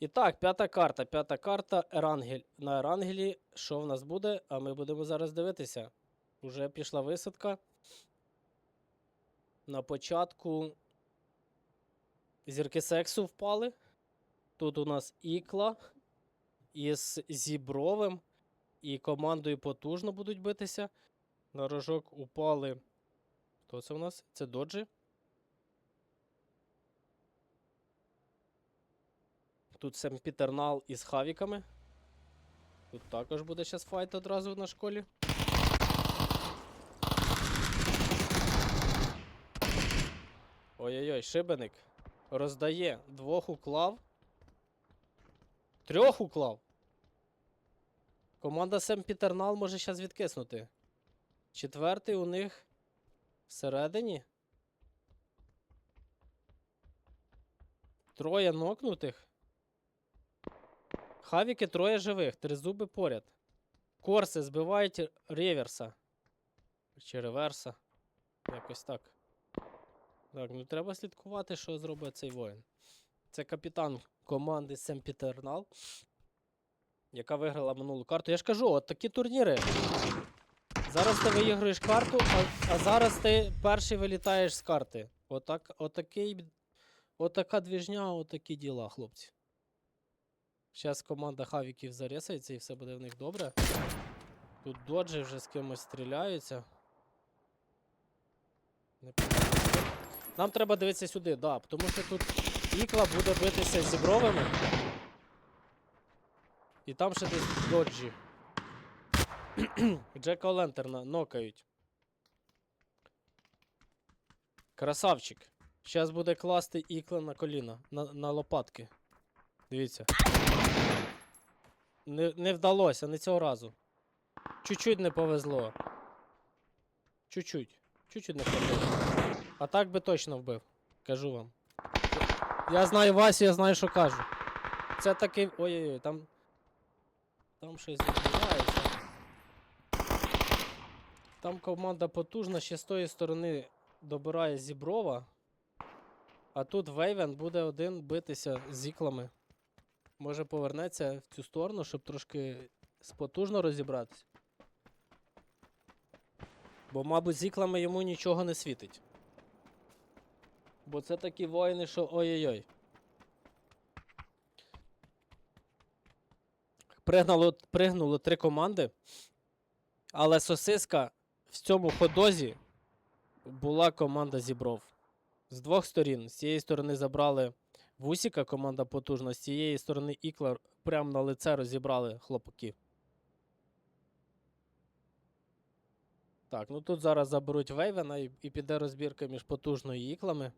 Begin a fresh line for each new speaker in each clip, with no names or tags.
І так, п'ята карта. П'ята карта Ерангель. На Ерангелі що в нас буде? А ми будемо зараз дивитися. Уже пішла висадка. На початку зірки сексу впали. Тут у нас ікла із зібровим і командою потужно будуть битися. На рожок упали. Хто це у нас? Це доджі. Тут Семпітернал із хавіками. Тут також буде зараз файт одразу на школі. Ой-ой-ой, шибеник. Роздає. Двох уклав. Трьох уклав. Команда Семпітернал може зараз відкиснути. Четвертий у них всередині. Троє нокнутих. Хавіки троє живих, три зуби поряд. Корси збивають реверса. Чи реверса. Якось так. Так, ну треба слідкувати, що зробить цей воїн. Це капітан команди Семпітернал, яка виграла минулу карту. Я ж кажу, от такі турніри. Зараз ти виіграєш карту, а, а зараз ти перший вилітаєш з карти. Отак, отакий, отака двіжня, отакі діла, хлопці. Зараз команда хавіків зарісається і все буде в них добре. Тут доджі вже з кимось стріляються. Не. Нам треба дивитися сюди, да, тому що тут ікла буде битися зі бровами. І там ще десь доджі. Джека Олентерна нокають. Красавчик. Зараз буде класти ікла на коліна, на, на лопатки. Дивіться. Не, не вдалося, не цього разу. Чуть-чуть не повезло. Чуть-чуть. Чуть-чуть не повезло. А так би точно вбив. Кажу вам. Я знаю Васю, я знаю, що кажу. Це такий. Ой-ой-ой, там. Там щось відбувається. Там команда потужна, ще з тої сторони добирає зіброва. А тут Вейвен буде один битися з іклами. Може повернеться в цю сторону, щоб трошки спотужно розібратися. Бо, мабуть, з іклами йому нічого не світить. Бо це такі воїни, що ой-ой-ой. Пригнало, пригнуло три команди. Але сосиска в цьому ходозі була команда Зібров. З двох сторін. З цієї сторони забрали Вусіка, команда потужна, з цієї сторони Ікла прямо на лице розібрали хлопаків. Так, ну тут зараз заберуть Вейвена і, і піде розбірка між потужною іклами.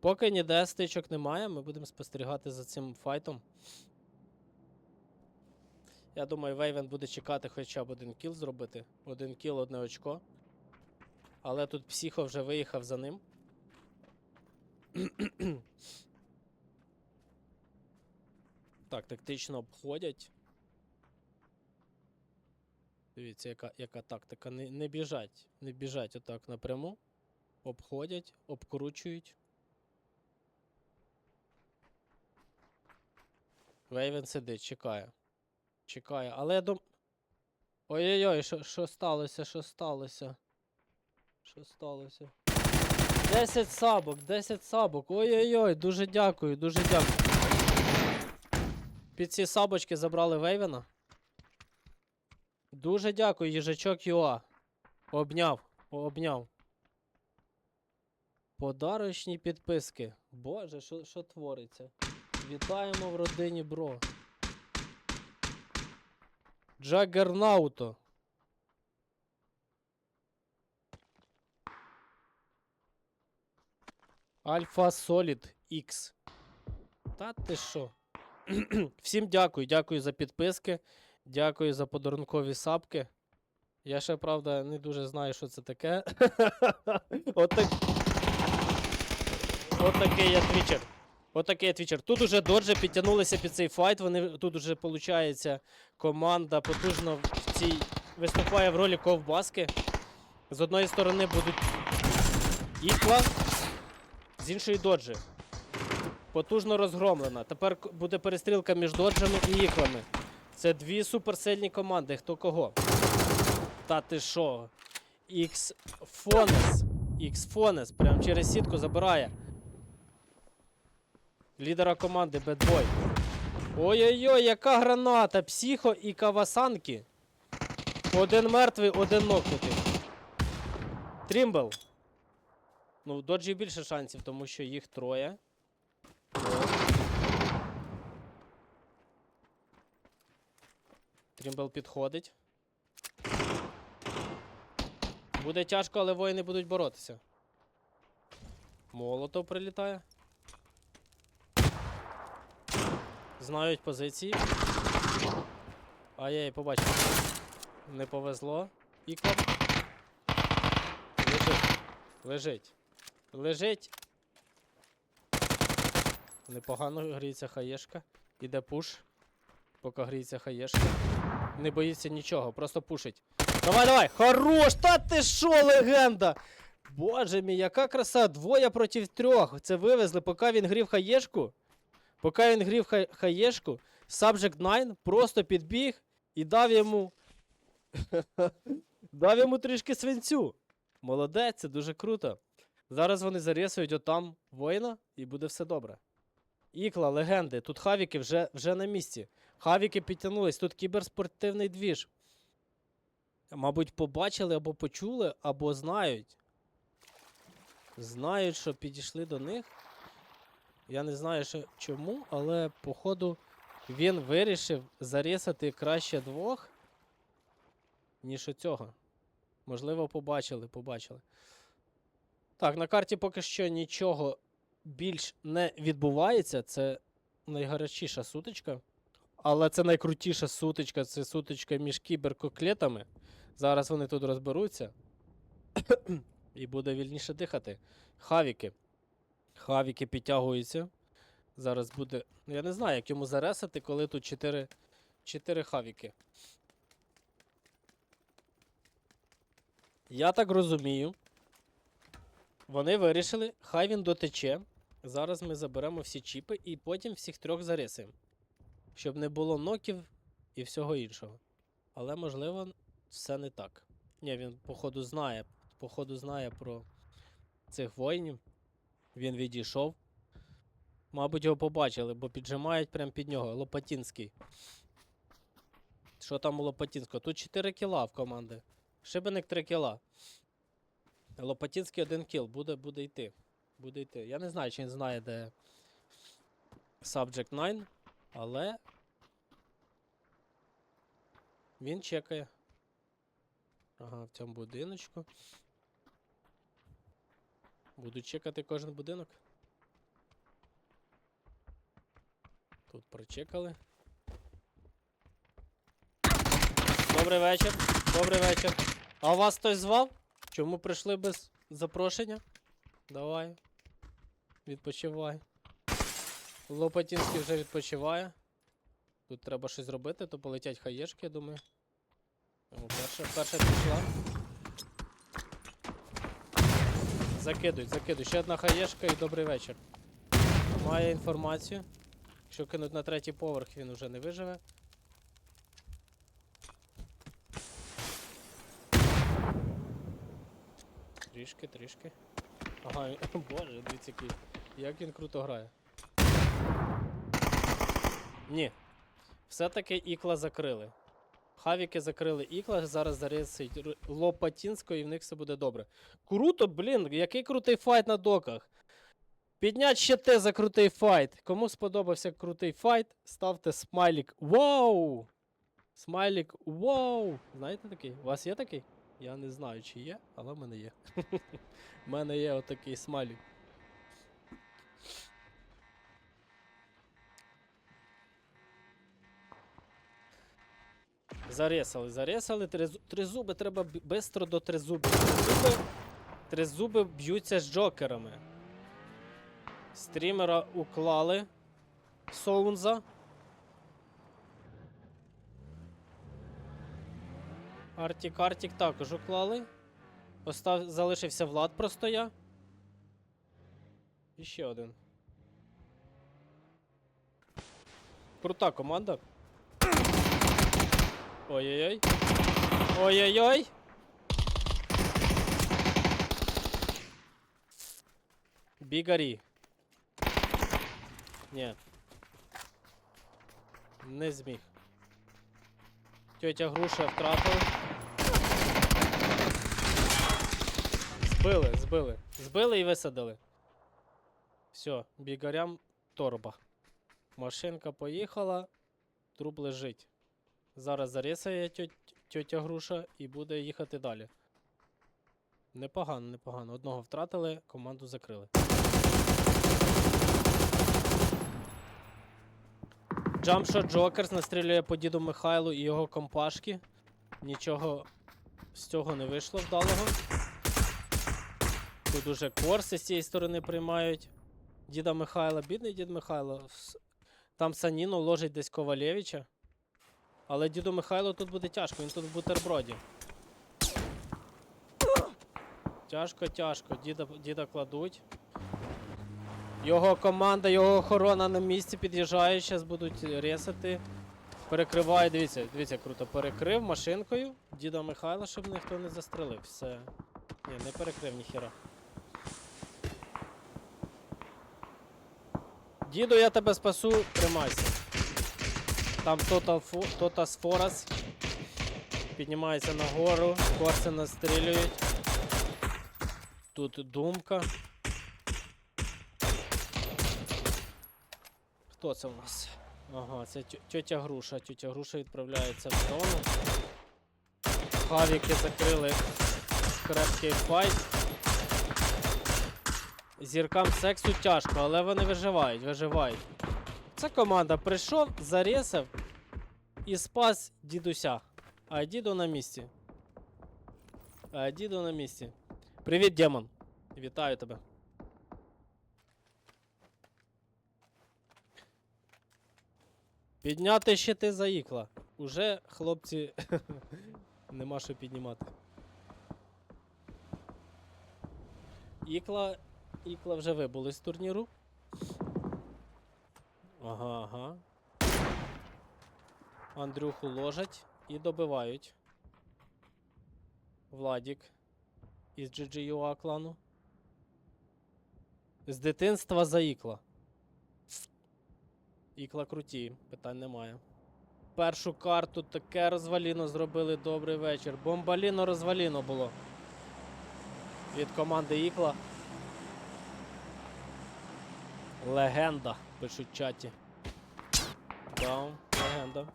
Поки ніде стичок немає, ми будемо спостерігати за цим файтом. Я думаю, Вейвен буде чекати хоча б один кіл зробити. Один кіл, одне очко. Але тут психо вже виїхав за ним. Так, тактично обходять. Дивіться, яка, яка тактика. Не, не біжать. Не біжать отак напряму. Обходять, обкручують. Вейвен сидить, чекає. Чекає. Але я дум... Ой-ой-ой, що сталося? Що сталося? Що сталося? 10 сабок, 10 сабок. Ой-ой-ой, дуже дякую, дуже дякую. Під ці сабочки забрали Вейвена. Дуже дякую, їжачок Юа. Обняв, обняв. Подарочні підписки. Боже, що, твориться? Вітаємо в родині Бро. Джаггернауто. Альфа Солід X. Та ти що? Всім дякую, дякую за підписки. Дякую за подарункові сапки. Я ще, правда, не дуже знаю, що це таке. Отак. Отакий я твічер. Отакий я твічер. Тут уже доджі підтягнулися під цей файт. Вони тут уже, виходить, команда потужно в цій виступає в ролі ковбаски. З одної сторони будуть ікла, з іншої доджі. Потужно розгромлена. Тепер буде перестрілка між доджами і іклами. Це дві суперсильні команди. Хто кого? Та ти що? Ікс Фонес. Ікс Фонес. Прям через сітку забирає. Лідера команди Бедбой. Ой-ой-ой, яка граната! Псіхо і Кавасанки. Один мертвий, один нокнутий. Трімбл. Ну, у доджі більше шансів, тому що їх троє. Трімбл підходить. Буде тяжко, але воїни будуть боротися. Молотов прилітає. Знають позиції. Ай-яй, побачив. Не повезло. Іклоп. Лежить. Лежить. Лежить. Непогано гріється хаєшка. Іде пуш. Поки гріється хаєшка. Не боїться нічого, просто пушить. Давай, давай! Хорош! Та ти що, легенда! Боже мій, яка краса! Двоє проти трьох. Це вивезли, поки він грів хаєшку. Поки він грів хай- хаєшку, Subject 9 просто підбіг і дав йому. дав йому трішки свинцю. Молодець, це дуже круто. Зараз вони зарісують отам воїна і буде все добре. Ікла, легенди. Тут хавіки вже, вже на місці. Хавіки підтягнулись, тут кіберспортивний двіж. Мабуть, побачили або почули, або знають. Знають, що підійшли до них. Я не знаю що, чому, але походу він вирішив зарісати краще двох, ніж оцього. Можливо, побачили, побачили. Так, на карті поки що нічого більш не відбувається. Це найгарячіша сутичка. Але це найкрутіша сутичка, це сутичка між кіберкоклетами. Зараз вони тут розберуться. І буде вільніше дихати. Хавіки. Хавіки підтягуються. Зараз буде. Ну, я не знаю, як йому заресати, коли тут 4, 4 хавіки. Я так розумію. Вони вирішили, хай він дотече. Зараз ми заберемо всі чіпи і потім всіх трьох зарисимо. Щоб не було ноків і всього іншого. Але можливо, все не так. Ні, він, походу, знає. Походу, знає про цих воїнів. Він відійшов. Мабуть, його побачили, бо піджимають прямо під нього. Лопатінський. Що там у Лопатінського? Тут 4 кіла в команди. Шибеник 3 кіла. Лопатінський 1 кіл. Буде, буде йти. Буде йти. Я не знаю, чи він знає, де Subject 9, але він чекає. Ага, в цьому будиночку. Буду чекати кожен будинок. Тут прочекали. Добрий вечір. Добрий вечір. А вас хтось звав? Чому прийшли без запрошення? Давай. Відпочивай. Лопатінський вже відпочиває. Тут треба щось зробити, то полетять хаєшки, я думаю. Перша, перша пішла. Закидуй, закидуй. Ще одна хаєшка і добрий вечір. Має інформацію. Якщо кинуть на третій поверх, він уже не виживе. Трішки, трішки. Ага, боже, дивіться який. Як він круто грає. Ні. Все-таки ікла закрили. Хавіки закрили ікла, зараз зарисить Лопатінського і в них все буде добре. Круто, блін, який крутий файт на доках. Піднять ще те за крутий файт. Кому сподобався крутий файт, ставте смайлік. Вау! Смайлік вау! Знаєте такий? У вас є такий? Я не знаю, чи є, але в мене є. У мене є отакий смайлік. Заресали, заресали. Тризу- Тризуби треба швидко до тризубів. Тризуби, тризуби б'ються з джокерами. Стрімера уклали. Соунза. Артік Артік також уклали. Остав... Залишився Влад просто я. І ще один. Крута команда. Ой-ой-ой. Ой-ой-ой. Бігарі. Ні. Не зміг. Тьотя груша втратила. Збили, збили. Збили і висадили. Все, бігарям торба. Машинка поїхала, труп лежить. Зараз зарисає тьотя груша і буде їхати далі. Непогано, непогано. Одного втратили, команду закрили. Джамшот Джокерс настрілює по діду Михайлу і його компашки. Нічого з цього не вийшло вдалого. Тут уже корси з цієї сторони приймають. Діда Михайла, бідний дід Михайло. Там Саніно ложить десь Ковалєвича. Але діду Михайлу тут буде тяжко, він тут в бутерброді. Тяжко, тяжко. Діда, діда кладуть. Його команда, його охорона на місці під'їжджає, зараз будуть ресати. Перекриває, дивіться, дивіться, круто. Перекрив машинкою діда Михайла, щоб ніхто не застрелив. Все. Ні, не перекрив ніхіра. Діду, я тебе спасу, тримайся. Там Fo- Тотас Форас. Піднімається нагору, корси настрілюють. Тут думка. Хто це у нас? Ага, це тьо- тьотя Груша. Тьотя Груша відправляється в зону. Хавіки закрили крепкий файт. Зіркам сексу тяжко, але вони виживають, виживають. Ця команда прийшов, зарісав і спас дідуся. А діду на місці. А діду на місці. Привіт, демон. Вітаю тебе. Підняти щити заїкла. Уже, хлопці, нема що піднімати. Ікла, ікла вже вибули з турніру. Ага, ага. Андрюху ложать і добивають. Владік із GGUA клану. З дитинства за ікла. Ікла круті, питань немає. Першу карту таке розваліно зробили добрий вечір. Бомбаліно розваліно було. Від команди Ікла. Легенда, пишуть чаті. Да, легенда.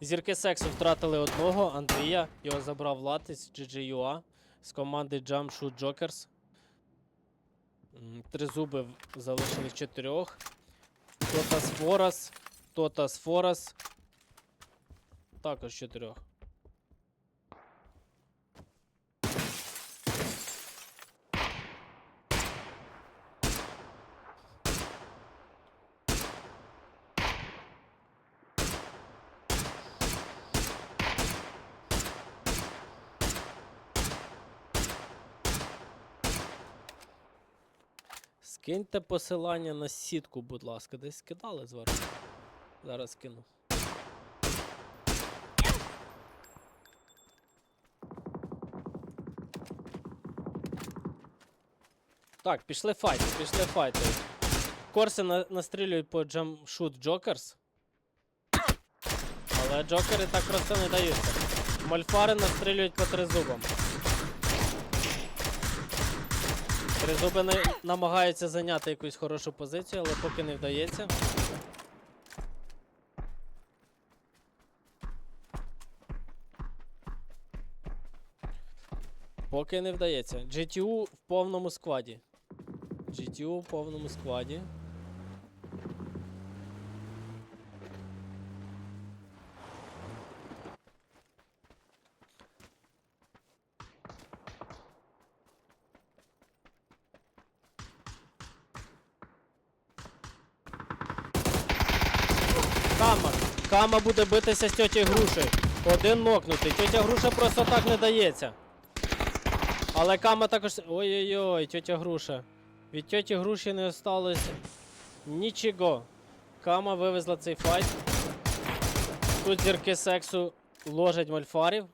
Зірки сексу втратили одного, Андрія. Його забрав Латис GGUA з команди Jump Shoot Jokers. Три зуби залишили чотирьох. Тотас Форас. Тотас Форас. Також чотирьох. Скиньте посилання на сітку, будь ласка. Десь скидали зверху. Зараз скину. Так, пішли файти, пішли файти. Корси на, настрілюють по Jumpshoot Jokers. Але джокери так просто не даються. Мольфари настрілюють по тризубам. Тризуби на- намагаються зайняти якусь хорошу позицію, але поки не вдається. Поки не вдається. GTU в повному складі. GTU в повному складі. Кама. Буде битися з тьотєю грушею. Один нокнутий. Тьотя груша просто так не дається. Але кама також. Ой-ой-ой, тьотя груша. Від тьоті груші не осталось нічого. Кама вивезла цей файт. Тут зірки сексу ложать мальфарів.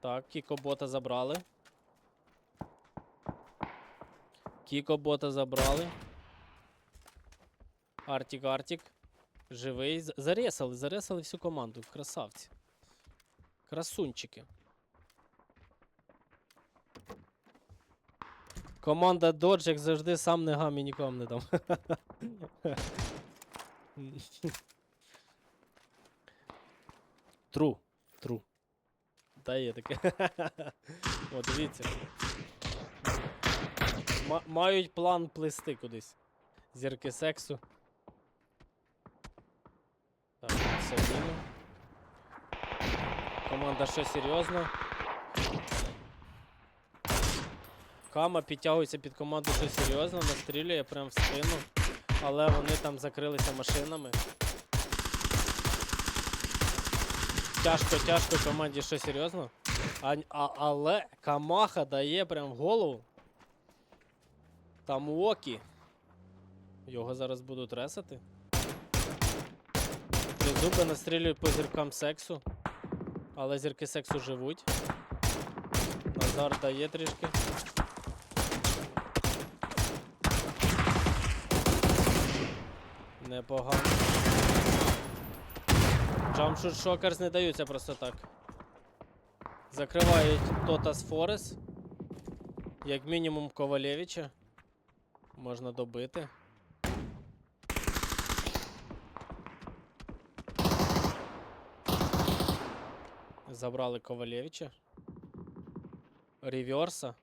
Так, кікобота забрали. Кікобота забрали. Артік Артік. Живий. Заресали, заресали всю команду. Красавці. Красунчики. Команда Dodge, як завжди, сам не гам нікому не дам. Тру. Тру. Та є таке. О, дивіться. Ма- мають план плисти кудись. Зірки сексу. Так, все вільно. Команда що серйозно. Кама підтягується під команду що серйозно, настрілює прям в спину. Але вони там закрилися машинами. Тяжко, тяжко команді що серйозно. А, а, але Камаха дає прям в голову. Там Уокі. Його зараз будуть ресати. Тризуби настрілюють по зіркам сексу. Але зірки сексу живуть. Назар дає трішки. Непогано. Джамшут Шокерс не даються просто так. Закривають Тотас Форес. Як мінімум Ковалєвича. Можна добити. Забрали Ковалєвича. Ріверса.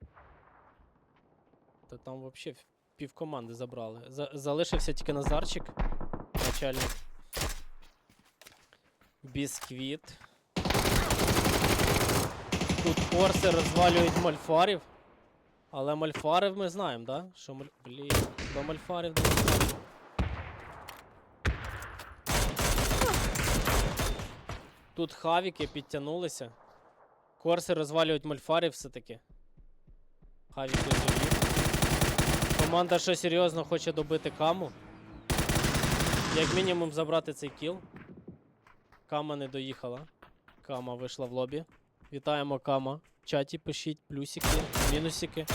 Та там взагалі пів команди забрали. За- залишився тільки Назарчик. Начальник. Бісквіт. Тут форси розвалюють мальфарів. Але мальфарів ми знаємо, да? Що маль... Блін, до мальфарів до мальфарів. Тут хавіки підтягнулися. Корси розвалюють мальфарів все-таки. Хавіки живі. Команда що серйозно хоче добити каму. Як мінімум забрати цей кіл. Кама не доїхала. Кама вийшла в лобі. Вітаємо Кама. В чаті пишіть плюсики, мінусики.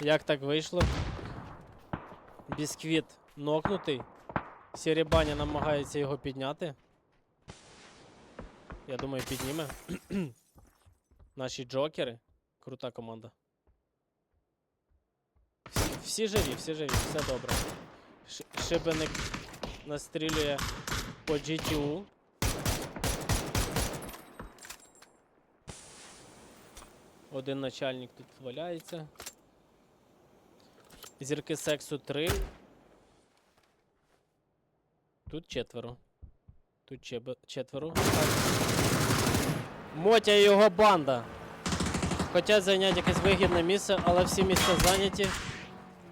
Як так вийшло? Бісквіт нокнутий. Сірібаня намагається його підняти. Я думаю, підніме. Наші джокери. Крута команда. Всі, живі, всі живі, все добре. Шибеник настрілює по GTU. Один начальник тут валяється. Зірки сексу 3. Тут четверо. Тут четверо. Мотя і його банда. Хотять зайняти якесь вигідне місце, але всі місця зайняті.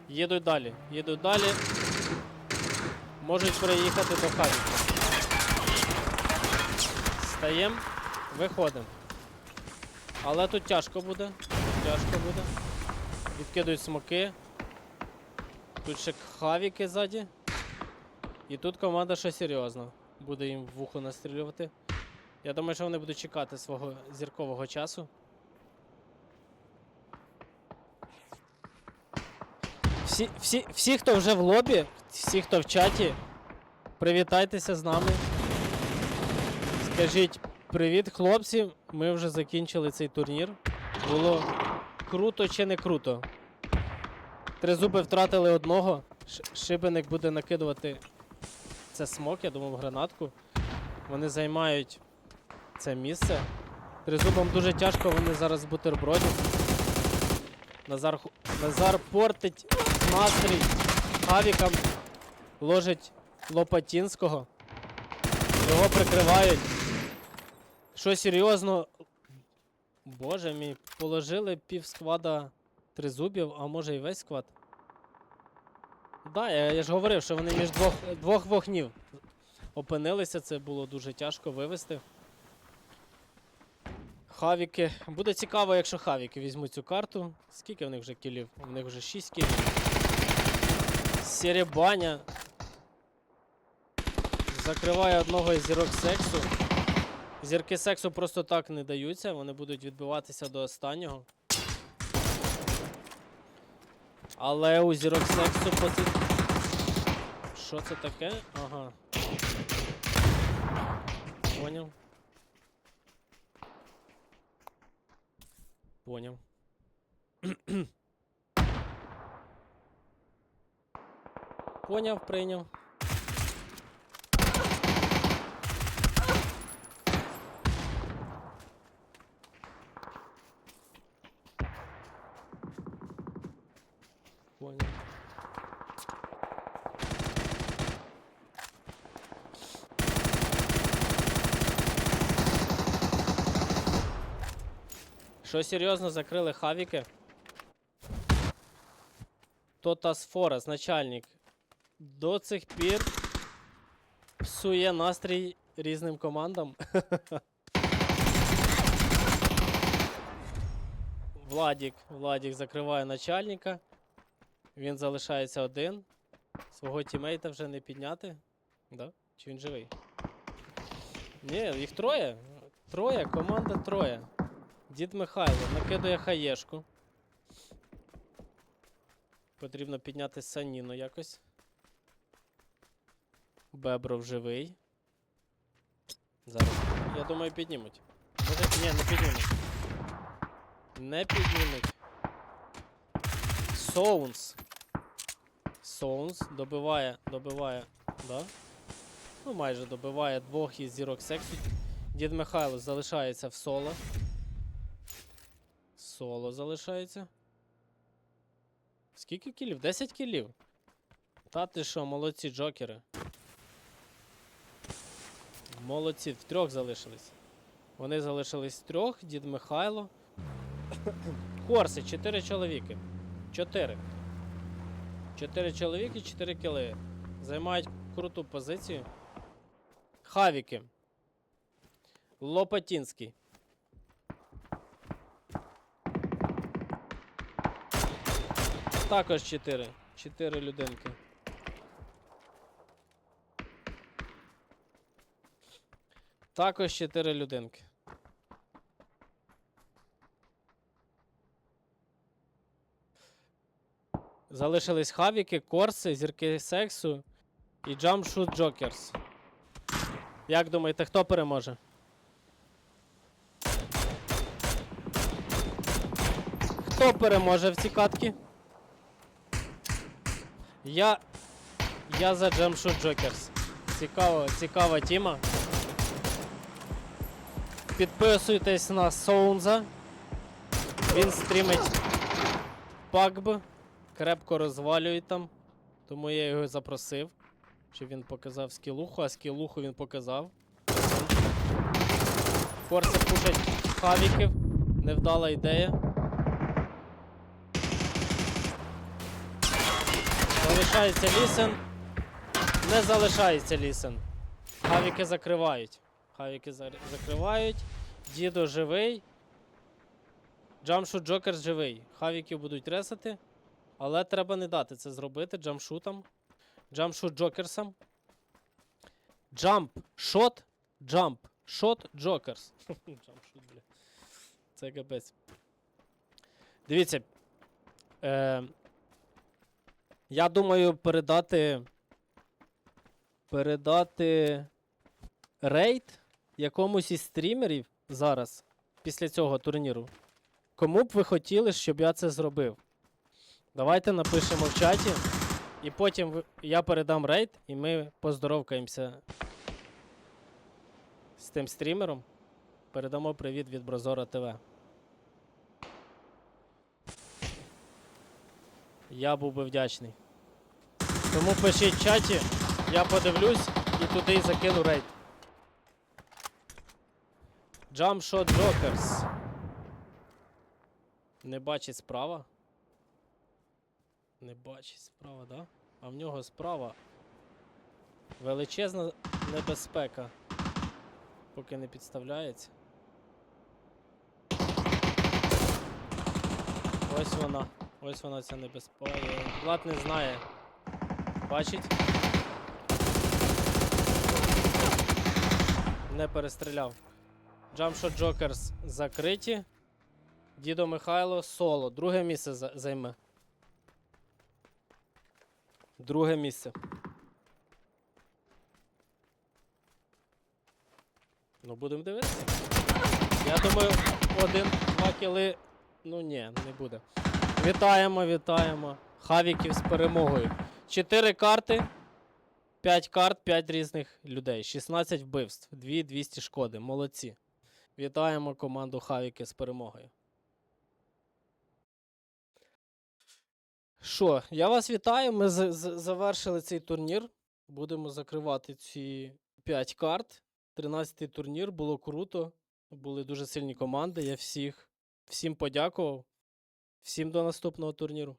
Їдуть далі. Їдуть далі. Можуть приїхати до Харкова. Стаємо, виходимо. Але тут тяжко буде. Тяжко буде. Відкидують смоки. Тут ще хавіки ззаді. І тут команда ще серйозна. Буде їм в вухо настрілювати. Я думаю, що вони будуть чекати свого зіркового часу. Всі, всі, всі, хто вже в лобі, всі, хто в чаті, привітайтеся з нами. Скажіть привіт, хлопці. Ми вже закінчили цей турнір. Було круто чи не круто. Тризуби втратили одного. Шибеник буде накидувати це смок, я думав, гранатку. Вони займають це місце. Тризубам дуже тяжко, вони зараз в бутерброді. Назар, Назар портить настрій Хавікам, ложить Лопатінського. Його прикривають. Що серйозно. Боже мій, положили пів сквада тризубів, а може і весь сквад. Да, я, я ж говорив, що вони між двох, двох вогнів опинилися, це було дуже тяжко вивести. Хавіки. Буде цікаво, якщо хавіки візьмуть цю карту. Скільки в них вже кілів? У них вже 6 кілів. Серебаня. Закриває одного із зірок сексу. Зірки сексу просто так не даються, вони будуть відбиватися до останнього. Але у зірок сексу поти... Що це таке? Ага. Поняв. Поняв. Поняв, прийняв. Поняв. Що серйозно закрили хавіки? Тотас Форес, начальник, до цих пір псує настрій різним командам. Владік, Владік закриває начальника. Він залишається один. Свого тімейта вже не підняти. Да? Чи він живий? Ні, їх троє. Троє, команда троє. Дід Михайло накидує хаєшку. Потрібно підняти саніну якось. Бебров живий. Зараз. Я думаю, піднімуть. Може, ні, не піднімуть. Не піднімуть. Соунс. Соунс добиває, добиває, да? Ну, майже добиває двох із зірок сексу. Дід Михайло залишається в соло. Соло залишається. Скільки кілів? 10 кілів. Та ти що, молодці джокери. Молодці, в трьох залишились. Вони залишились трьох, дід Михайло. Корси, 4 чоловіки. 4. 4 чоловіки, 4 кіли. Займають круту позицію. Хавіки. Лопатінський. Також 4. 4 людинки. Також 4 людинки. Залишились хавіки, корси, зірки сексу і Jumpshoot Jokers. Як думаєте, хто переможе? Хто переможе в цій катці? Я. Я за Jumpshoot Jokers. Цікаво, цікава тіма. Підписуйтесь на Соунза. Він стрімить пакб. Крепко розвалює там. Тому я його запросив. Щоб він показав скілуху, а скілуху він показав. Корси пушать хавіків. Невдала ідея. Залишається лісен. Не залишається лісен. Хавіки закривають. Хавіки за- закривають. Дідо живий. Джамшут Джокер живий. Хавіків будуть ресати. Але треба не дати це зробити джамшутам. Джамшут Джокерсам. Джамп. Шот. Джамп. Шот Джокерс. Джамшут, бля. Це капець. Дивіться. Е, я думаю передати. Передати рейд якомусь із стрімерів зараз, після цього турніру. Кому б ви хотіли, щоб я це зробив? Давайте напишемо в чаті. І потім я передам рейд, і ми поздоровкаємося з тим стрімером. Передамо привіт від Брозора ТВ. Я був би вдячний. Тому пишіть в чаті, я подивлюсь і туди закину рейд. Jump Shot Jokers. Не бачить справа. Не бачить справа, да? А в нього справа величезна небезпека. Поки не підставляється. Ось вона. Ось вона ця небезпека. Влад не знає. Бачить? Не перестріляв. Jumpshot Jokers закриті. Дідо Михайло соло. Друге місце займе. Друге місце. Ну, будемо дивитися. Я думаю, один-два кіли. Ну ні, не буде. Вітаємо, вітаємо. Хавіків з перемогою. Чотири карти. 5 карт, 5 різних людей. 16 вбивств, 2200 шкоди. Молодці. Вітаємо команду Хавіки з перемогою. Що, я вас вітаю. Ми завершили цей турнір. Будемо закривати ці 5 карт. 13-й турнір, було круто. Були дуже сильні команди. Я всіх, всім подякував. Всім до наступного турніру.